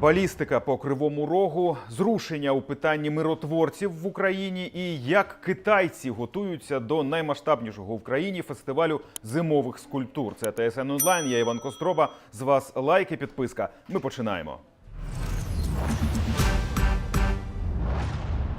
Балістика по кривому рогу, зрушення у питанні миротворців в Україні і як китайці готуються до наймасштабнішого в країні фестивалю зимових скульптур. Це ТСН онлайн. Я Іван Костроба. З вас лайки, підписка. Ми починаємо.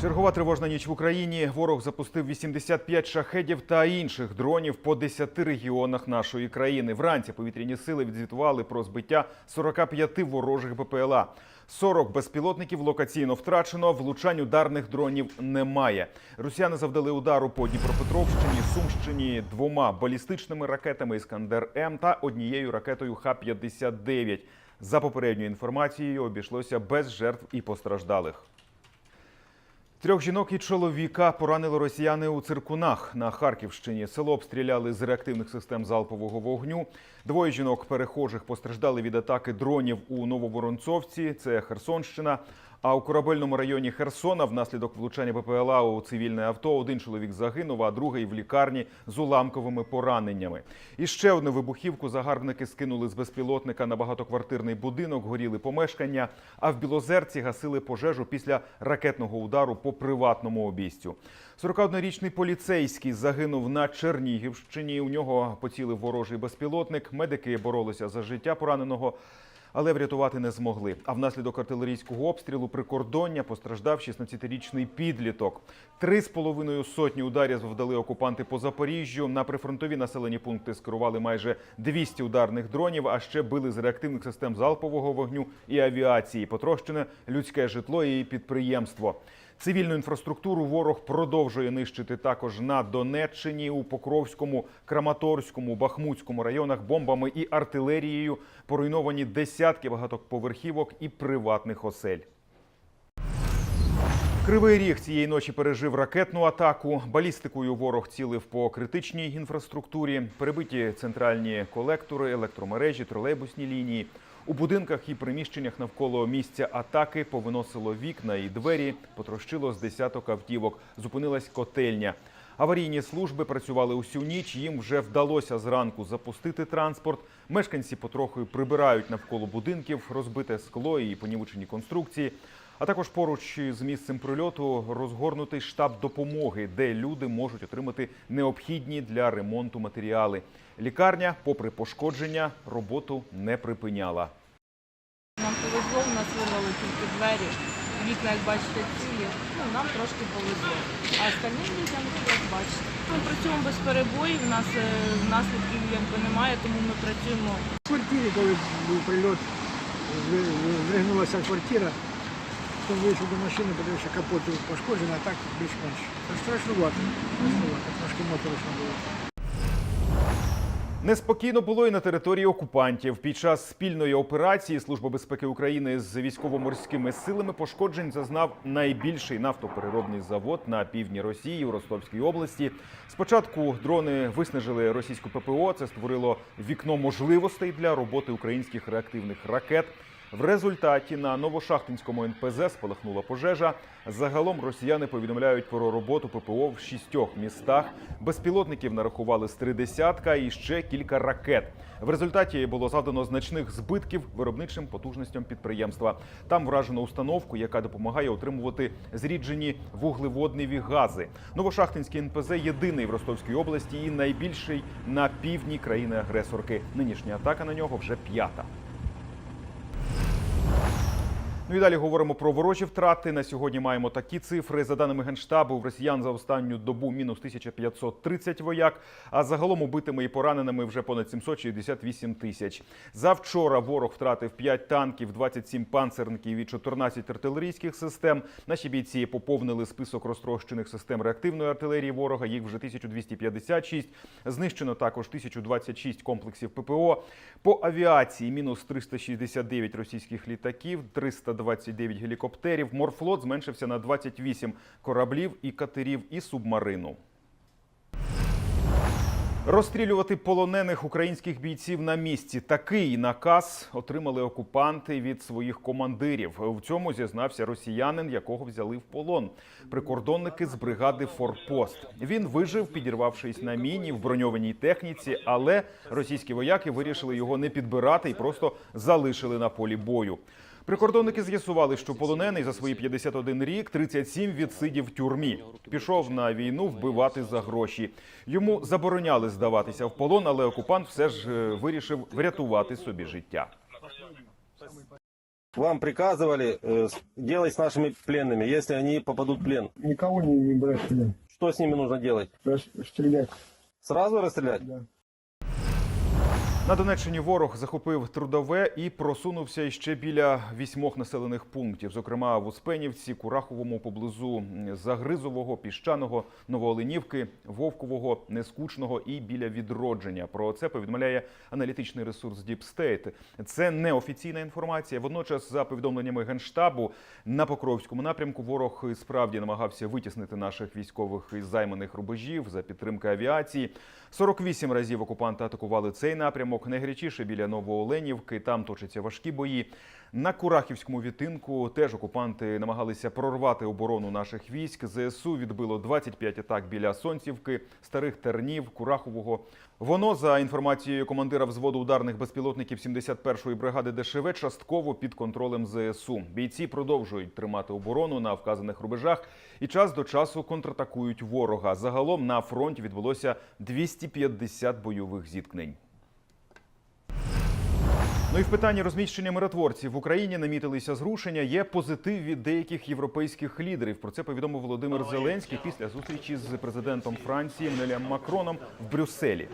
Чергова тривожна ніч в Україні. Ворог запустив 85 шахедів та інших дронів по 10 регіонах нашої країни. Вранці повітряні сили відзвітували про збиття 45 ворожих БПЛА. 40 безпілотників локаційно втрачено. Влучань ударних дронів немає. Росіяни завдали удару по Дніпропетровщині, Сумщині двома балістичними ракетами Іскандер М та однією ракетою Х-59. За попередньою інформацією, обійшлося без жертв і постраждалих. Трьох жінок і чоловіка поранили росіяни у циркунах на Харківщині. Село обстріляли з реактивних систем залпового вогню. Двоє жінок перехожих постраждали від атаки дронів у Нововоронцовці. Це Херсонщина. А у корабельному районі Херсона внаслідок влучання БПЛА у цивільне авто один чоловік загинув, а другий в лікарні з уламковими пораненнями. І ще одну вибухівку загарбники скинули з безпілотника на багатоквартирний будинок, горіли помешкання. А в Білозерці гасили пожежу після ракетного удару по приватному обійстю. 41-річний поліцейський загинув на Чернігівщині. У нього поцілив ворожий безпілотник. Медики боролися за життя пораненого. Але врятувати не змогли. А внаслідок артилерійського обстрілу прикордоння постраждав 16-річний підліток. Три з половиною сотні ударів завдали окупанти по Запоріжжю. На прифронтові населені пункти скерували майже 200 ударних дронів, а ще били з реактивних систем залпового вогню і авіації. Потрощене людське житло і підприємство. Цивільну інфраструктуру ворог продовжує нищити також на Донеччині, у Покровському, Краматорському, Бахмутському районах бомбами і артилерією поруйновані десятки багатоповерхівок і приватних осель. Кривий ріг цієї ночі пережив ракетну атаку. Балістикою ворог цілив по критичній інфраструктурі, перебиті центральні колектори, електромережі, тролейбусні лінії. У будинках і приміщеннях навколо місця атаки повиносило вікна і двері, потрощило з десяток автівок. Зупинилась котельня. Аварійні служби працювали усю ніч. Їм вже вдалося зранку запустити транспорт. Мешканці потроху прибирають навколо будинків розбите скло і понівечені конструкції. А також поруч з місцем прильоту розгорнутий штаб допомоги, де люди можуть отримати необхідні для ремонту матеріали. Лікарня, попри пошкодження, роботу не припиняла. Нам повезло, в нас вирвали тільки двері. Вікна, як бачите, цілі. Ну, нам трошки повезло. А остальним людям, ну, як бачите. Ми працюємо без перебоїв, у нас е, наслідків якби немає, тому ми працюємо В квартирі, коли був прильот, зри- квартира, то вийшов до машини, подивився, капот пошкоджений, а так більш-менш. Страшнувато, страшнувато, трошки моторошно було. Неспокійно було і на території окупантів. Під час спільної операції Служба безпеки України з військово-морськими силами пошкоджень зазнав найбільший нафтопереробний завод на півдні Росії у Ростовській області. Спочатку дрони виснажили російську ППО. Це створило вікно можливостей для роботи українських реактивних ракет. В результаті на Новошахтинському НПЗ спалахнула пожежа. Загалом росіяни повідомляють про роботу ППО в шістьох містах. Безпілотників нарахували з три десятка і ще кілька ракет. В результаті було завдано значних збитків виробничим потужностям підприємства. Там вражено установку, яка допомагає отримувати зріджені вуглеводневі гази. Новошахтинський НПЗ єдиний в Ростовській області і найбільший на півдні країни-агресорки. Нинішня атака на нього вже п'ята. Ну і далі говоримо про ворожі втрати. На сьогодні маємо такі цифри. За даними генштабу, в росіян за останню добу мінус 1530 вояк. А загалом убитими і пораненими вже понад 768 тисяч. Завчора ворог втратив 5 танків, 27 панцерників і 14 артилерійських систем. Наші бійці поповнили список розтрощених систем реактивної артилерії ворога. Їх вже 1256. Знищено також 1026 комплексів ППО. По авіації мінус 369 російських літаків, 329 гелікоптерів. Морфлот зменшився на 28 кораблів і катерів і субмарину. Розстрілювати полонених українських бійців на місці. Такий наказ отримали окупанти від своїх командирів. В цьому зізнався росіянин, якого взяли в полон. Прикордонники з бригади Форпост. Він вижив, підірвавшись на міні в броньованій техніці, але російські вояки вирішили його не підбирати і просто залишили на полі бою. Прикордонники з'ясували, що полонений за свої 51 рік 37 відсидів в тюрмі. Пішов на війну вбивати за гроші. Йому забороняли здаватися в полон, але окупант все ж е, вирішив врятувати собі життя. Вам приказывали э, с- делать с нашими пленными, если они попадут в плен. Никого не, не брать сюда. Что с ними нужно делать? Рас- Стрелять. Сразу расстрелять? Да. На Донеччині ворог захопив трудове і просунувся іще біля вісьмох населених пунктів, зокрема в Успенівці, Кураховому, поблизу Загризового, Піщаного, Новооленівки, Вовкового, Нескучного і біля відродження. Про це повідомляє аналітичний ресурс State. Це неофіційна інформація. Водночас, за повідомленнями генштабу, на Покровському напрямку ворог справді намагався витіснити наших військових із займаних рубежів за підтримки авіації. 48 разів окупанти атакували цей напрямок. Найгарячіше біля Новооленівки. Там точаться важкі бої. На Курахівському відтинку теж окупанти намагалися прорвати оборону наших військ. ЗСУ відбило 25 атак біля Сонцівки, старих тернів, Курахового. Воно, за інформацією командира взводу ударних безпілотників 71-ї бригади ДШВ, частково під контролем ЗСУ. Бійці продовжують тримати оборону на вказаних рубежах і час до часу контратакують ворога. Загалом на фронті відбулося 250 бойових зіткнень. Ну і в питанні розміщення миротворців в Україні намітилися зрушення. Є позитив від деяких європейських лідерів. Про це повідомив Володимир Зеленський після зустрічі з президентом Франції Еммануелем Макроном в Брюсселі.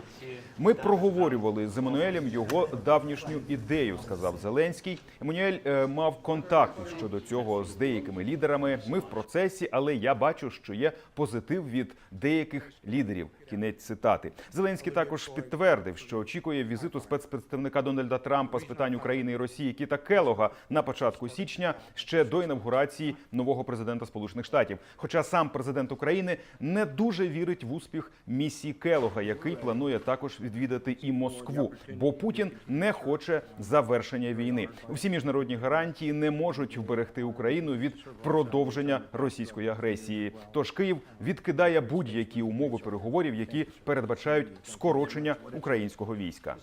Ми проговорювали з Еммануелем його давнішню ідею, сказав Зеленський. Еммануель е, мав контакти щодо цього з деякими лідерами. Ми в процесі, але я бачу, що є позитив від деяких лідерів. Кінець цитати. Зеленський також підтвердив, що очікує візиту спецпредставника Дональда Трампа з питань України і Росії Кіта Келога на початку січня ще до інавгурації нового президента Сполучених Штатів. Хоча сам президент України не дуже вірить в успіх місії Келога, який планує також відвідати і Москву, бо Путін не хоче завершення війни. Всі міжнародні гарантії не можуть вберегти Україну від продовження російської агресії. Тож Київ відкидає будь-які умови переговорів, які передбачають скорочення українського війська.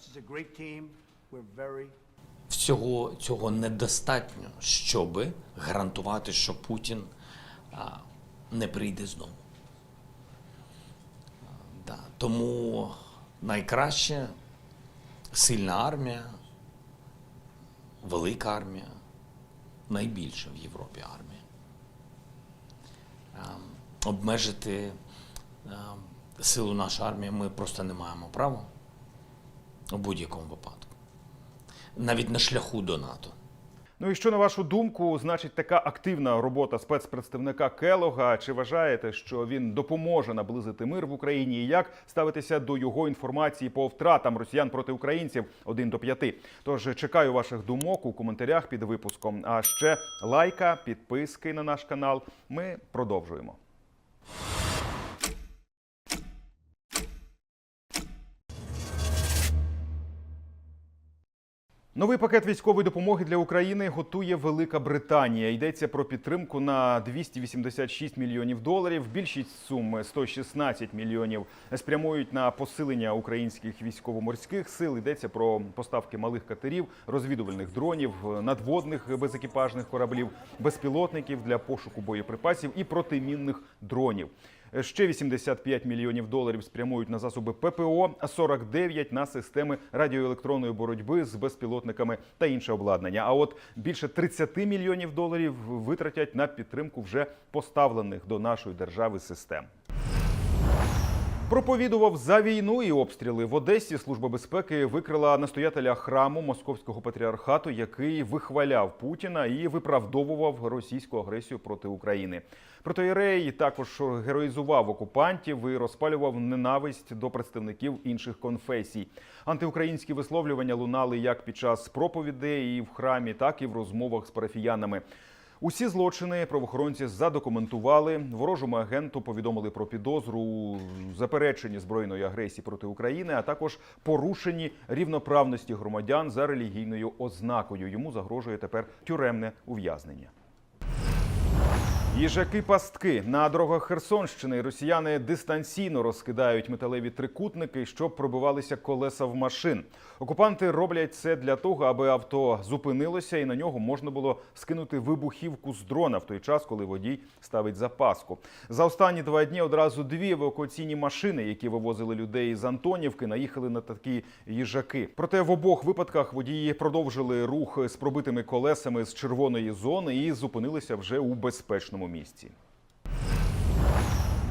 Всього цього недостатньо, щоб гарантувати, що Путін не прийде знову. Тому найкраще сильна армія, велика армія, найбільша в Європі армія. Обмежити а, силу нашої армії ми просто не маємо права у будь-якому випадку навіть на шляху до НАТО. Ну і що на вашу думку, значить така активна робота спецпредставника Келога? Чи вважаєте, що він допоможе наблизити мир в Україні? І як ставитися до його інформації по втратам росіян проти українців 1 до 5? Тож чекаю ваших думок у коментарях під випуском. А ще лайка, підписки на наш канал. Ми продовжуємо. Новий пакет військової допомоги для України готує Велика Британія. Йдеться про підтримку на 286 мільйонів доларів. Більшість сум 116 мільйонів спрямують на посилення українських військово-морських сил. Йдеться про поставки малих катерів, розвідувальних дронів, надводних безекіпажних кораблів, безпілотників для пошуку боєприпасів і протимінних дронів. Ще 85 мільйонів доларів спрямують на засоби ППО, а 49 – на системи радіоелектронної боротьби з безпілотниками та інше обладнання. А от більше 30 мільйонів доларів витратять на підтримку вже поставлених до нашої держави систем. Проповідував за війну і обстріли в Одесі. Служба безпеки викрила настоятеля храму московського патріархату, який вихваляв Путіна і виправдовував російську агресію проти України. Протоєрей також героїзував окупантів і розпалював ненависть до представників інших конфесій. Антиукраїнські висловлювання лунали як під час проповідей і в храмі, так і в розмовах з парафіянами. Усі злочини правоохоронці задокументували. Ворожому агенту повідомили про підозру у запереченні збройної агресії проти України, а також порушенні рівноправності громадян за релігійною ознакою. Йому загрожує тепер тюремне ув'язнення. Їжаки пастки на дорогах Херсонщини росіяни дистанційно розкидають металеві трикутники, щоб пробивалися колеса в машин. Окупанти роблять це для того, аби авто зупинилося і на нього можна було скинути вибухівку з дрона в той час, коли водій ставить запаску. За останні два дні одразу дві евакуаційні машини, які вивозили людей з Антонівки, наїхали на такі їжаки. Проте в обох випадках водії продовжили рух з пробитими колесами з червоної зони і зупинилися вже у безпечному місці.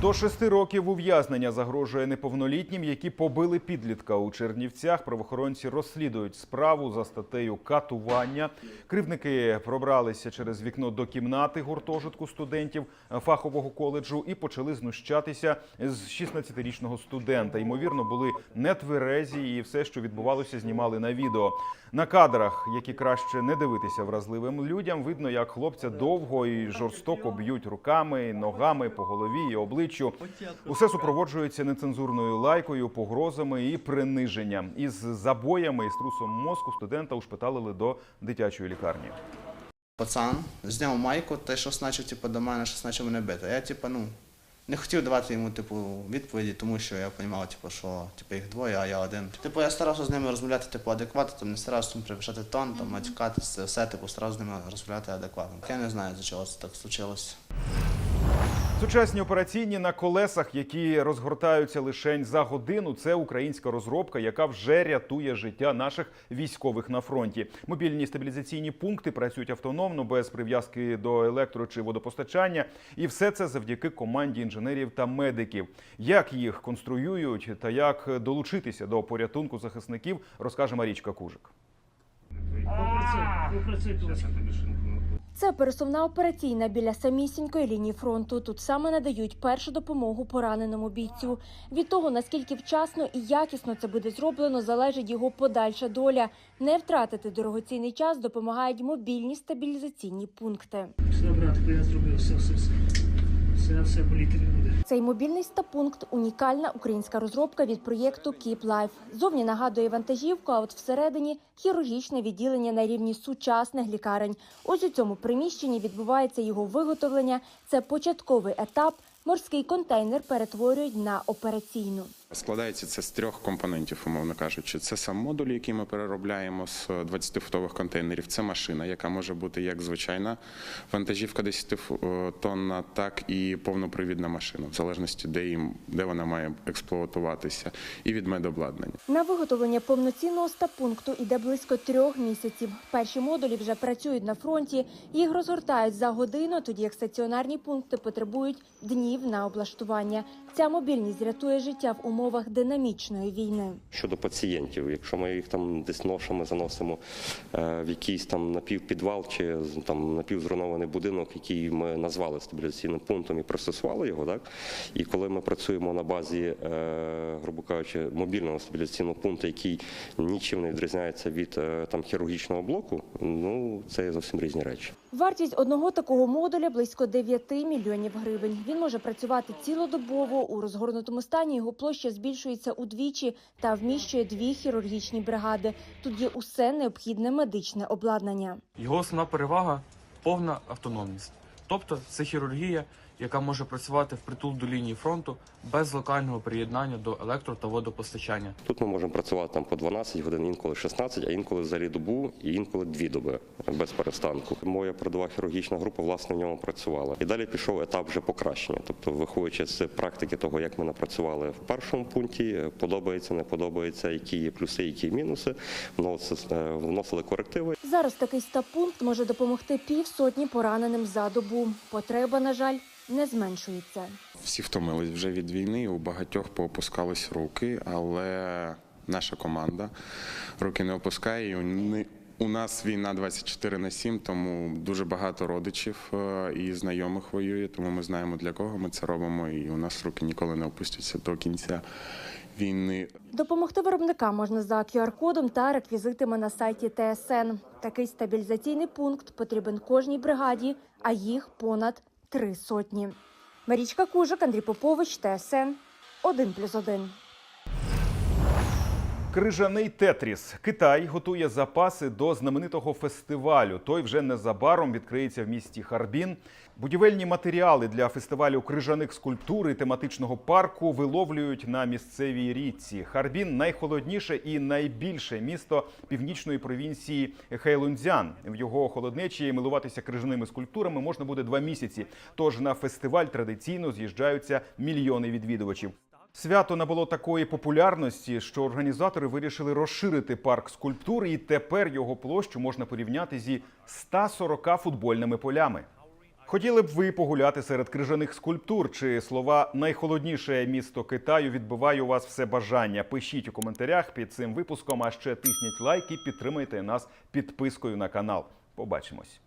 До шести років ув'язнення загрожує неповнолітнім, які побили підлітка у Чернівцях. Правоохоронці розслідують справу за статтею катування. Кривники пробралися через вікно до кімнати гуртожитку студентів фахового коледжу і почали знущатися з 16-річного студента. Ймовірно, були нетверезі, і все, що відбувалося, знімали на відео. На кадрах, які краще не дивитися вразливим людям, видно, як хлопця довго і жорстоко б'ють руками, ногами по голові і обличчю. Усе супроводжується нецензурною лайкою, погрозами і приниженням. Із забоями і струсом мозку студента ушпиталили до дитячої лікарні. пацан зняв майку, те, що значив, типу, до мене, що значив мене бити. Я, типу, ну, не хотів давати йому, типу, відповіді, тому що я розумів, типу, що типу, їх двоє, а я один. Типу, я старався з ними розмовляти, типу, адекватно, там, не старався там привишати тон, там, матюкатися, все, типу, старався з ними розмовляти адекватно. Я не знаю, за чого це так случилось. Сучасні операційні на колесах, які розгортаються лише за годину. Це українська розробка, яка вже рятує життя наших військових на фронті. Мобільні стабілізаційні пункти працюють автономно, без прив'язки до електро чи водопостачання, і все це завдяки команді інженерів та медиків. Як їх конструюють та як долучитися до порятунку захисників, розкаже Марічка Кужик. Це пересувна операційна біля самісінької лінії фронту. Тут саме надають першу допомогу пораненому бійцю. Від того наскільки вчасно і якісно це буде зроблено, залежить його подальша доля. Не втратити дорогоцінний час допомагають мобільні стабілізаційні пункти. Все, брат, я зробив, все, все, все. Все, все політика буде. Цей мобільний стапункт – унікальна українська розробка від проєкту Keep Life. Зовні нагадує вантажівку, а от всередині хірургічне відділення на рівні сучасних лікарень. Ось у цьому приміщенні відбувається його виготовлення. Це початковий етап. Морський контейнер перетворюють на операційну. Складається це з трьох компонентів, умовно кажучи. Це сам модуль, який ми переробляємо з 20-футових контейнерів. Це машина, яка може бути як звичайна вантажівка 10 тонна, так і повнопривідна машина, в залежності де їм де вона має експлуатуватися, і від медобладнання. На виготовлення повноцінного стаб-пункту іде близько трьох місяців. Перші модулі вже працюють на фронті. Їх розгортають за годину, тоді як стаціонарні пункти потребують днів на облаштування. Ця мобільність рятує життя в умовах динамічної війни. щодо пацієнтів. Якщо ми їх там десь ношами заносимо е, в якийсь там напівпідвал чи там напівзруйнований будинок, який ми назвали стабілізаційним пунктом і пристосували його, так і коли ми працюємо на базі, е, грубо кажучи, мобільного стабілізаційного пункту, який нічим не відрізняється від е, там хірургічного блоку, ну це зовсім різні речі. Вартість одного такого модуля близько 9 мільйонів гривень. Він може працювати цілодобово. У розгорнутому стані його площа збільшується удвічі та вміщує дві хірургічні бригади. Тут є усе необхідне медичне обладнання. Його основна перевага повна автономність. Тобто це хірургія, яка може працювати впритул до лінії фронту без локального приєднання до електро та водопостачання. Тут ми можемо працювати там по 12 годин, інколи 16, а інколи взагалі добу і інколи дві доби без перестанку. Моя передова хірургічна група власне в ньому працювала. І далі пішов етап вже покращення. Тобто, виходячи з практики того, як ми напрацювали в першому пункті, подобається, не подобається, які є плюси, які є мінуси. Вносили, е, вносили корективи. Зараз такий стаб-пункт може допомогти півсотні пораненим за добу. Потреба, на жаль, не зменшується. Всі втомились вже від війни. У багатьох поопускались руки, але наша команда руки не опускає. І вони- У нас війна 24 на 7, тому дуже багато родичів е, і знайомих воює, тому ми знаємо для кого ми це робимо, і у нас руки ніколи не опустяться до кінця війни. Допомогти виробникам можна за QR-кодом та реквізитами на сайті ТСН. Такий стабілізаційний пункт потрібен кожній бригаді, а їх понад три сотні. Марічка Кужик, Андрій Попович, ТСН 1+,1. Крижаний Тетріс. Китай готує запаси до знаменитого фестивалю. Той вже незабаром відкриється в місті Харбін. Будівельні матеріали для фестивалю крижаних скульптур і тематичного парку виловлюють на місцевій річці. Харбін найхолодніше і найбільше місто північної провінції Хейлунцзян. В його холоднечі милуватися крижаними скульптурами можна буде два місяці. Тож на фестиваль традиційно з'їжджаються мільйони відвідувачів. Свято набуло такої популярності, що організатори вирішили розширити парк скульптур, і тепер його площу можна порівняти зі 140 футбольними полями. Хотіли б ви погуляти серед крижаних скульптур? Чи слова найхолодніше місто Китаю відбиває у вас все бажання? Пишіть у коментарях під цим випуском. А ще тисніть лайк і підтримайте нас підпискою на канал. Побачимось.